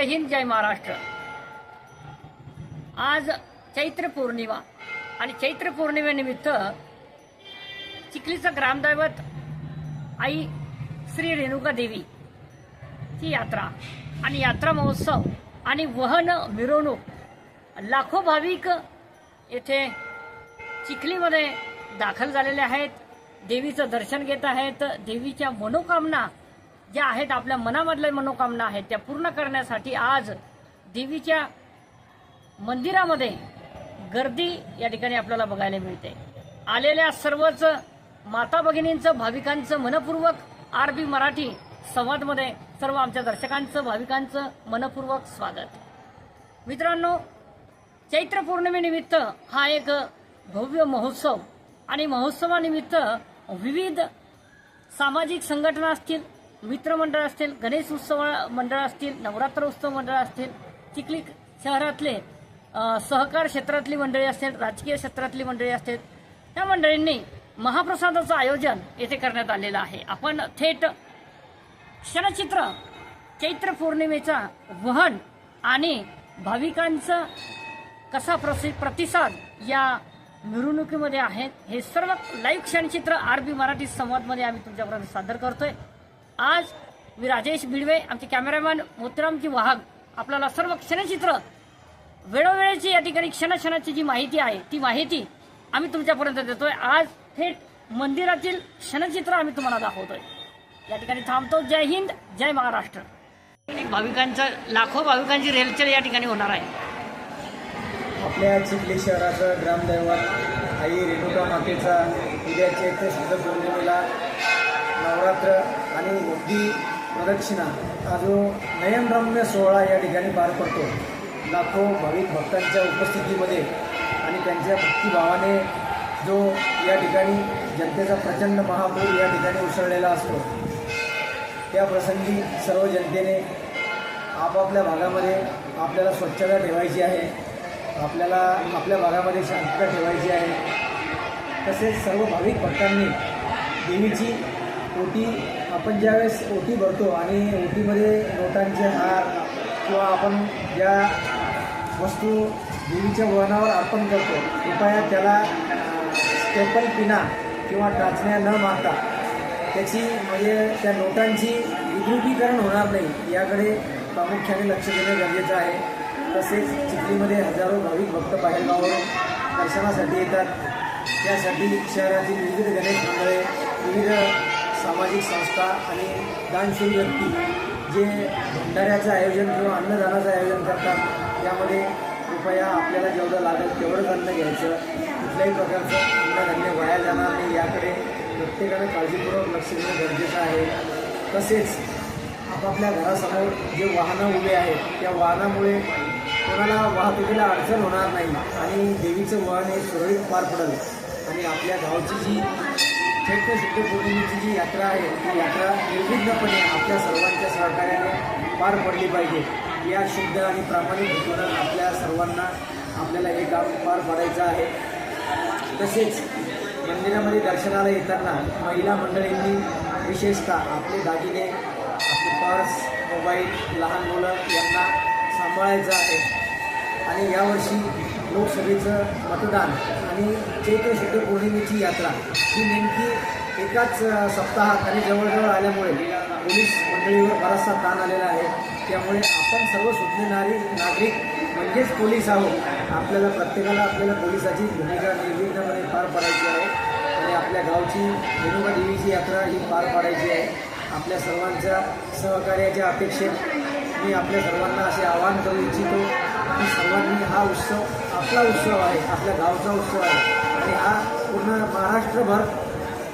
हिंद जय महाराष्ट्र. आज चैत्र पौर्णिमा आणि चैत्र पौर्णिमेनिमित्त चिखलीचं ग्रामदैवत आई श्री रेणुका देवी ची यात्रा आणि यात्रा महोत्सव आणि वहन मिरवणूक लाखो भाविक येथे चिखलीमध्ये दाखल झालेले आहेत. देवीचं दर्शन घेत आहेत. देवीच्या मनोकामना ज्या आहेत आपल्या मनामधल्या मनोकामना आहेत त्या पूर्ण करण्यासाठी आज देवीच्या मंदिरामध्ये गर्दी या ठिकाणी आपल्याला बघायला मिळते. आलेल्या सर्वच माता भगिनींचं भाविकांचं मनपूर्वक आर बी मराठी संवादमध्ये सर्व आमच्या दर्शकांचं भाविकांचं मनपूर्वक स्वागत. मित्रांनो चैत्र पौर्णिमेनिमित्त हा एक भव्य महोत्सव आणि महोत्सवानिमित्त विविध सामाजिक संघटना असतील मित्रमंडळ असतील गणेश उत्सव मंडळ असतील नवरात्र उत्सव मंडळ असतील चिखली शहरातले सहकार क्षेत्रातली मंडळी असतील राजकीय क्षेत्रातली मंडळी असतील त्या मंडळींनी महाप्रसादाचं आयोजन येथे करण्यात आलेलं आहे. आपण थेट क्षणचित्र चैत्र पौर्णिमेचा वहन आणि भाविकांचं कसा प्रसि प्रतिसाद या मिरवणुकीमध्ये आहेत हे सर्व लाईव्ह क्षणचित्र आर बी मराठी संवादमध्ये आम्ही तुमच्यापर्यंत सादर करतोय. आज मी राजेश भिडवे आमचे कॅमेरामॅन मोतीरामजी वाघ आपल्याला सर्व क्षणचित्र वेळोवेळेची या ठिकाणी क्षणक्षणाची जी माहिती आहे ती माहिती आम्ही तुमच्यापर्यंत देतोय. आज थेट मंदिरातील क्षणचित्र आम्ही तुम्हाला दाखवतोय. या ठिकाणी थांबतो. जय हिंद जय महाराष्ट्र. भाविकांचा लाखो भाविकांची रेलचेल या ठिकाणी होणार आहे. आपल्या चिखली शहराचं ग्रामदैवत आई रेणुका मातेचा उद्या चैत्र शुद्ध पौर्णिमेला आणि प्रदक्षिणा. हा जो नयनरम्य सोहळा या ठिकाणी पार पडतो. लाखो भाविक भक्तांच्या उपस्थितीमध्ये आणि त्यांच्या भक्तिभावाने जो या ठिकाणी जनतेचा प्रचंड महापूर या ठिकाणी उसळलेला असतो. त्या प्रसंगी सर्व जनतेने आपापल्या भागामध्ये आपल्याला स्वच्छता ठेवायची आहे. आपल्याला आपल्या भागामध्ये शांतता ठेवायची आहे. तसेच सर्व भाविक भक्तांनी देवीची ओटी आपण ज्यावेळेस ओटी भरतो आणि ओटीमध्ये नोटांचे हार किंवा आपण ज्या वस्तू देवीच्या वहनावर अर्पण करतो कृपया त्याला स्टेपल पिना किंवा टाचण्या न मारता त्याची म्हणजे त्या नोटांची विद्रुपीकरण होणार नाही याकडे प्रामुख्याने लक्ष देणं गरजेचं आहे. तसेच चिखलीमध्ये हजारो भाविक भक्त बाहेरगावावरून दर्शनासाठी येतात. त्यासाठी शहरातील विविध गणेश मंडळे विविध सामाजिक संस्था आणि दानशील व्यक्ती जे भंडाऱ्याचं आयोजन किंवा अन्नदानाचं आयोजन करतात त्यामध्ये कृपया आपल्याला जेवढं लागेल तेवढंच अन्न घ्यायचं. कुठल्याही प्रकारचं अन्नधान्य वाया जाणार नाही. याकडे प्रत्येकानं काळजीपूर्वक लक्ष देणं गरजेचं आहे. तसेच आपापल्या घरासमोर जे वाहनं उभे आहेत त्या वाहनामुळे कोणाला वाहतुकीला अडचण होणार नाही आणि देवीचं वाहन हे सुरळीत पार पडेल. आणि आपल्या गावची जी चैत्र शुद्ध पौर्णिमेची जी यात्रा आहे ती यात्रा निर्विघ्नपणे आपल्या सर्वांच्या सहकार्याने पार पडली पाहिजे. या शुद्ध आणि प्रामाणिक हेतूनं आपल्या सर्वांना आपल्याला हे काम पार पाडायचं आहे. तसेच मंदिरामध्ये दर्शनाला येताना महिला मंडळींनी विशेषतः आपले दागिने आपले पर्स मोबाईल लहान मुलं यांना सांभाळायचं आहे. आणि यावर्षी लोकसभेचं मतदान आणि चैत्र शुद्ध पौर्णिमेची यात्रा ही नेमकी एकाच सप्ताहात आणि जवळजवळ आल्यामुळे पोलीस मंडळीवर बराचसा ताण आलेला आहे. त्यामुळे आपण सर्व सुज्ञनारी नागरिक म्हणजेच पोलीस आहोत. आपल्याला प्रत्येकाला आपल्याला पोलिसाची भूमिका निर्विघ्नपणे पार पाडायची आहे. आणि आपल्या गावची रेणुका देवीची यात्रा ही पार पाडायची आहे. आपल्या सर्वांच्या सहकार्याच्या अपेक्षेत मी आपल्या सर्वांना असे आवाहन करू इच्छितो. की सर्वांनी हा उत्सव आपला उत्सव आहे आपल्या गावचा उत्सव आहे. आणि हा पूर्ण महाराष्ट्रभर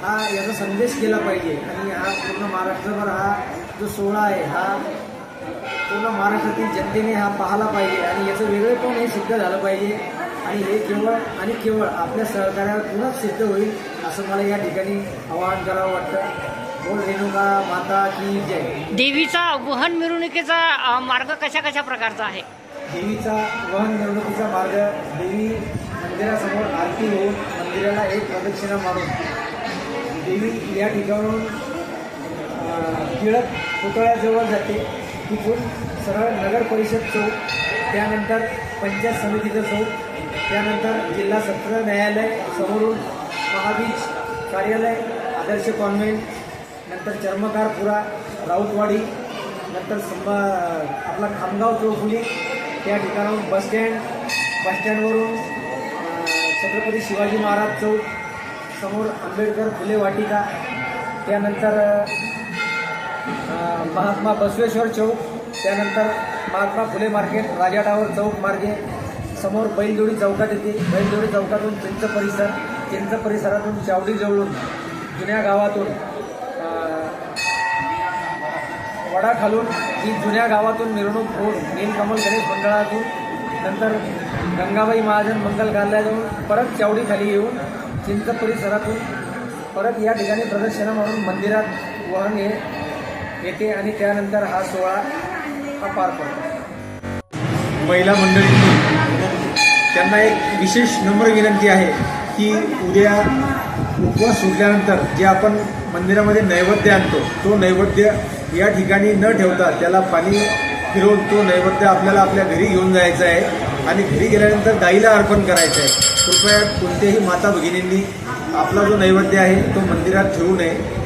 हा याचा संदेश केला पाहिजे. आणि हा पूर्ण महाराष्ट्रभर हा जो सोहळा आहे हा पूर्ण महाराष्ट्रातील जनतेने हा पाहिला पाहिजे. आणि याचं वेगळेपण हे सिद्ध झालं पाहिजे. आणि हे केवळ आणि केवळ आपल्या सहकार्यातूनच सिद्ध होईल असं मला या ठिकाणी आवाहन करावं वाटतं. रेणुका माता की जय. देवीचा वहन मिरवणुकीचा मार्ग कशा कशा प्रकारचा आहे? देवीचा वहन निवडणुकीचा मार्ग देवी मंदिरासमोर आरती होऊन मंदिराला एक प्रदक्षिणा मारून. देवी या ठिकाणून टिळक पुतळ्याजवळ जाते. तिथून सरळ नगर परिषद चौक त्यानंतर पंचायत समितीचं चौक त्यानंतर जिल्हा सत्र न्यायालय समोरून महाबीज कार्यालय आदर्श कॉन्व्हेंट नंतर चर्मकारपुरा राऊतवाडी नंतर संभा आपला खामगाव चौफुली त्या ठिकाणाहून बसस्टँड बसस्टँडवरून छत्रपती शिवाजी महाराज चौक समोर आंबेडकर फुले वाटिका त्यानंतर महात्मा बसवेश्वर चौक त्यानंतर महात्मा फुले मार्केट राजा टावर चौक मार्गे समोर बैलजोडी चौकात येते. बैलजोडी चौकातून चिंच परिसर चिंच परिसरातून चावडी जवळून जुन्या गावातून वडा खालून ही जुन्या गावातून मिरवणूक होऊन नीलकमल गणेश मंडळातून नंतर गंगाबाई महाजन मंगल कार्यालयातून परत चावडीखाली येऊन चिंच परिसरातून परत या ठिकाणी प्रदर्शनं म्हणून मंदिरात वहन हे येते आणि त्यानंतर हा सोहळा हा पार पडतो. महिला मंडळींनी त्यांना एक विशेष नम्र विनंती आहे की उद्या उपवास सुटल्यानंतर जे आपण मंदिरामध्ये नैवेद्य आणतो तो नैवेद्य या ठिकाणी न ठेवता त्याला पाणी फिरवून तो नैवेद्य आपल्याला आपल्या घरी घेऊन जायचा आहे. आणि घरी गेल्यानंतर गाईला अर्पण करायचं आहे. कृपया कोणत्याही माता भगिनींनी आपला जो नैवेद्य आहे तो मंदिरात ठेवू नये.